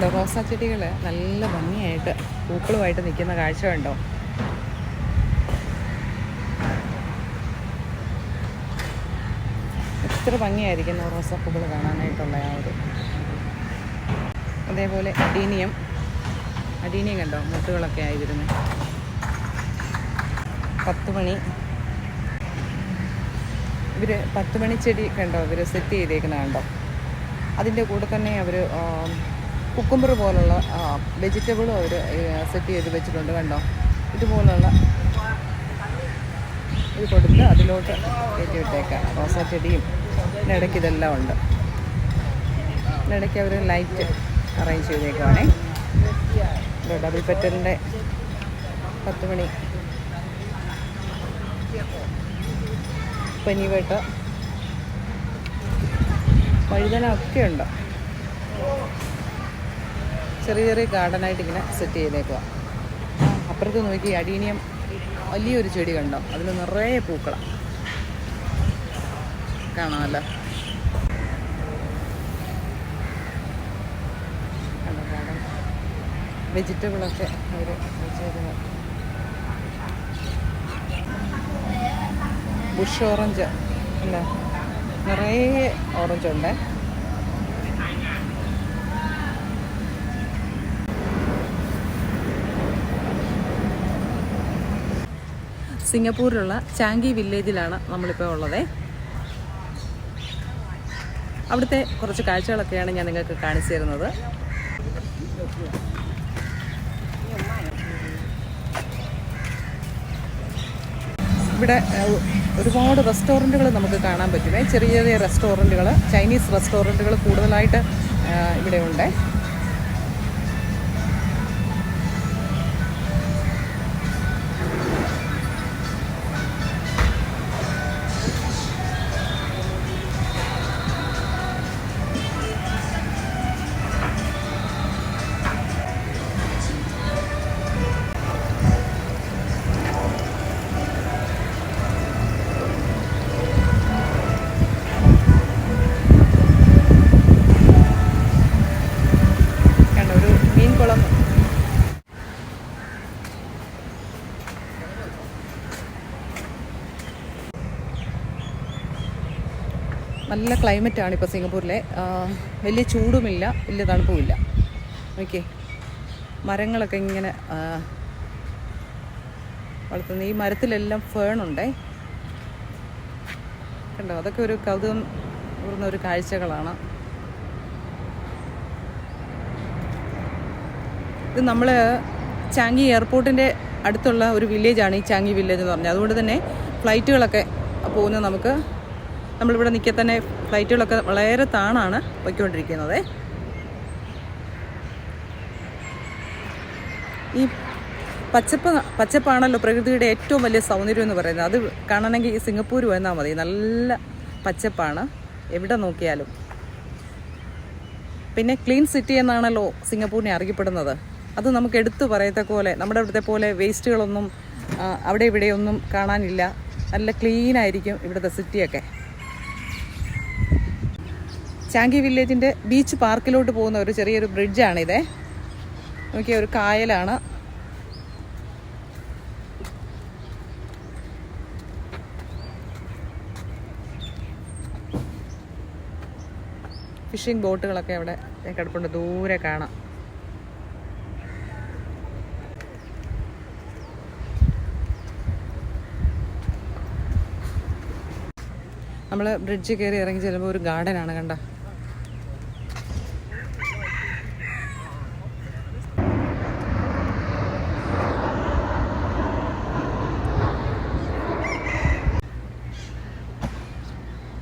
കണ്ടോ? റോസാ ചെടികൾ നല്ല ഭംഗിയായിട്ട് പൂക്കളുമായിട്ട് നിൽക്കുന്ന കാഴ്ച കണ്ടോ? എത്ര ഭംഗിയായിരിക്കുന്നു റോസാപ്പൂക്കൾ കാണാനായിട്ടുള്ള ആ ഒരു അതേപോലെ അടീനിയം. അടീനിയം കണ്ടോ? മുട്ടുകളൊക്കെ ആയിരുന്നു. പത്ത് മണി ഇവർ പത്ത് മണി ചെടി കണ്ടോ? ഇവർ സെറ്റ് ചെയ്തേക്കുന്ന കണ്ടോ? അതിന്റെ കൂടെ തന്നെ അവർ കുക്കുംബർ പോലുള്ള വെജിറ്റബിളും അവർ സെറ്റ് ചെയ്ത് വെച്ചിട്ടുണ്ട് കണ്ടോ? ഇതുപോലുള്ള ഇത് കൊടുത്ത് അതിലോട്ട് കയറ്റി വിട്ടേക്കാം റോസാ ചെടിയും ഇടയ്ക്ക് ഇതെല്ലാം ഉണ്ട്. ഇടയ്ക്ക് അവർ ലൈറ്റ് അറേഞ്ച് ചെയ്തേക്കുവാണേ. ഡബിൾ പെറ്റലിന്റെ പത്ത് മണി. പനിവേട്ട. വഴുതന ഒക്കെ ഉണ്ട്. ചെറിയ ചെറിയ ഗാർഡനായിട്ട് ഇങ്ങനെ സെറ്റ് ചെയ്തേക്കുക അപ്പുറത്ത് നോക്കി അടീനിയം വലിയൊരു ചെടി കണ്ടോ? അതിൽ നിറയെ പൂക്കളാണ് കാണാമല്ലോ. വെജിറ്റബിളൊക്കെ അവർ ബുഷ് ഓറഞ്ച് അല്ല നിറയെ ഓറഞ്ച് സിംഗപ്പൂരിലുള്ള ചാങ്കി വില്ലേജിലാണ് നമ്മളിപ്പോൾ ഉള്ളത്. അവിടുത്തെ കുറച്ച് കാഴ്ചകളൊക്കെയാണ് ഞാൻ നിങ്ങൾക്ക് കാണിച്ചു തരുന്നത്. ഇവിടെ ഒരുപാട് റെസ്റ്റോറന്റുകൾ നമുക്ക് കാണാൻ പറ്റുമേ ചെറിയ ചെറിയ റെസ്റ്റോറന്റുകൾ ചൈനീസ് റെസ്റ്റോറന്റുകൾ കൂടുതലായിട്ട് ഏഹ്, നല്ല ക്ലൈമറ്റാണ് ഇപ്പോൾ സിംഗപ്പൂരിലെ. വലിയ ചൂടുമില്ല വലിയ തണുപ്പുമില്ല. ഓക്കെ മരങ്ങളൊക്കെ ഇങ്ങനെ വളർത്തുന്നു ഈ മരത്തിലെല്ലാം ഫേണുണ്ടേ കണ്ടോ അതൊക്കെ ഒരു കൗതുകം ഊർന്ന ഒരു കാഴ്ചകളാണ്. ഇത് നമ്മൾ ചാങ്ങി എയർപോർട്ടിന്റെ അടുത്തുള്ള ഒരു വില്ലേജാണ് ഈ ചാങ്ങി വില്ലേജ് എന്ന് പറഞ്ഞത്. അതുകൊണ്ട് തന്നെ ഫ്ലൈറ്റുകളൊക്കെ പോകുന്നത് നമുക്ക് നമ്മളിവിടെ നിൽക്കെ തന്നെ ഫ്ലൈറ്റുകളൊക്കെ വളരെ താണാണ് പൊയ്ക്കൊണ്ടിരിക്കുന്നത്. ഈ പച്ചപ്പ് പച്ചപ്പാണല്ലോ പ്രകൃതിയുടെ ഏറ്റവും വലിയ സൗന്ദര്യം എന്ന് പറയുന്നത്. അത് കാണണമെങ്കിൽ ഈ സിംഗപ്പൂർ വന്നാൽ മതി. നല്ല പച്ചപ്പാണ്. എവിടെ നോക്കിയാലും. പിന്നെ ക്ലീൻ സിറ്റി എന്നാണല്ലോ സിംഗപ്പൂരിനെ അറിയപ്പെടുന്നത്. അത് നമുക്ക് എടുത്തു പറയത്തക്ക പോലെ നമ്മുടെ ഇവിടുത്തെ പോലെ വേസ്റ്റുകളൊന്നും അവിടെ ഇവിടെയൊന്നും കാണാനില്ല. നല്ല ക്ലീനായിരിക്കും ഇവിടുത്തെ സിറ്റിയൊക്കെ. ചാങ്കി വില്ലേജിന്റെ ബീച്ച് പാർക്കിലോട്ട് പോകുന്ന ഒരു ചെറിയൊരു ബ്രിഡ്ജാണിത്. നോക്കിയ ഒരു കായലാണ്. ഫിഷിംഗ് ബോട്ടുകളൊക്കെ അവിടെ കിടപ്പുണ്ട്. ദൂരെ കാണാം. നമ്മൾ ബ്രിഡ്ജ് കയറി ഇറങ്ങി ചെല്ലുമ്പോൾ ഒരു ഗാർഡനാണ് കണ്ട.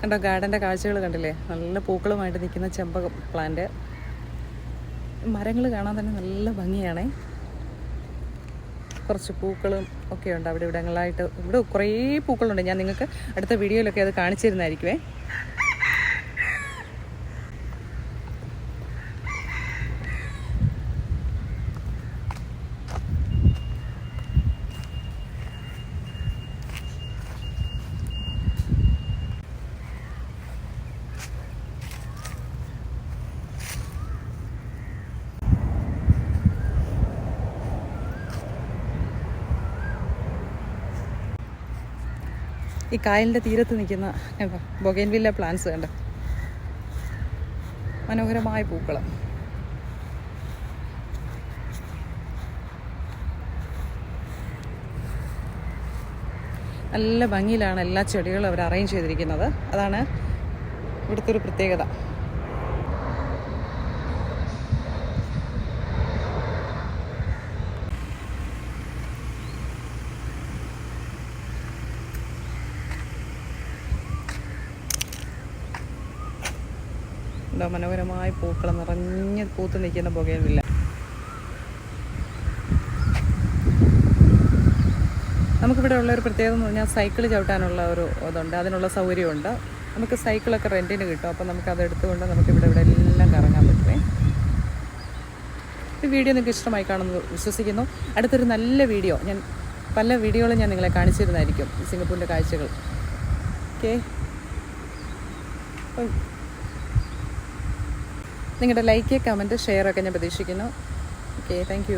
കണ്ടോ ഗാർഡന്റെ കാഴ്ചകൾ കണ്ടില്ലേ? നല്ല പൂക്കളുമായിട്ട് നിൽക്കുന്ന ചെമ്പകം പ്ലാന്റ്. മരങ്ങൾ കാണാൻ തന്നെ നല്ല ഭംഗിയാണേ. കുറച്ച് പൂക്കളും ഒക്കെ ഉണ്ട് അവിടെ ഇവിടങ്ങളായിട്ട്. ഇവിടെ കുറേ പൂക്കളുണ്ട്. ഞാൻ നിങ്ങൾക്ക് അടുത്ത വീഡിയോയിലൊക്കെ അത് കാണിച്ചു തരുന്നതായിരിക്കുമേ. ഈ കായലിന്റെ തീരത്ത് നിൽക്കുന്ന കണ്ടോ? ബൊഗൈൻവില്ല പ്ലാന്റ്സ് കണ്ടോ? മനോഹരമായ പൂക്കൾ നല്ല ഭംഗിയിലാണ് എല്ലാ ചെടികളും അവർ അറേഞ്ച് ചെയ്തിരിക്കുന്നത്. അതാണ് ഇവിടുത്തെ ഒരു പ്രത്യേകത. എന്താ മനോഹരമായ പൂക്കൾ നിറഞ്ഞ് പൂത്ത് നിൽക്കുന്ന പുകയില്ല നമുക്കിവിടെ ഉള്ള ഒരു പ്രത്യേകത എന്ന് പറഞ്ഞാൽ സൈക്കിൾ ചവിട്ടാനുള്ള ഒരു ഇതുണ്ട്. അതിനുള്ള സൗകര്യമുണ്ട്. നമുക്ക് സൈക്കിളൊക്കെ റെന്റിന് കിട്ടും. അപ്പോൾ നമുക്ക് അത് എടുത്തുകൊണ്ട് നമുക്ക് ഇവിടെ ഇവിടെ എല്ലാം കറങ്ങാൻ പറ്റുമേ ഈ വീഡിയോ നിങ്ങൾക്ക് ഇഷ്ടമായി കാണുമെന്ന് വിശ്വസിക്കുന്നു. അടുത്തൊരു നല്ല വീഡിയോ ഞാൻ പല വീഡിയോകളും ഞാൻ നിങ്ങളെ കാണിച്ചിരുന്നായിരിക്കും സിംഗപ്പൂരിന്റെ കാഴ്ചകൾ. ഓക്കെ. നിങ്ങളുടെ ലൈക്ക് കമന്റ് ഷെയർ ഒക്കെ ഞാൻ പ്രതീക്ഷിക്കുന്നു. Okay thank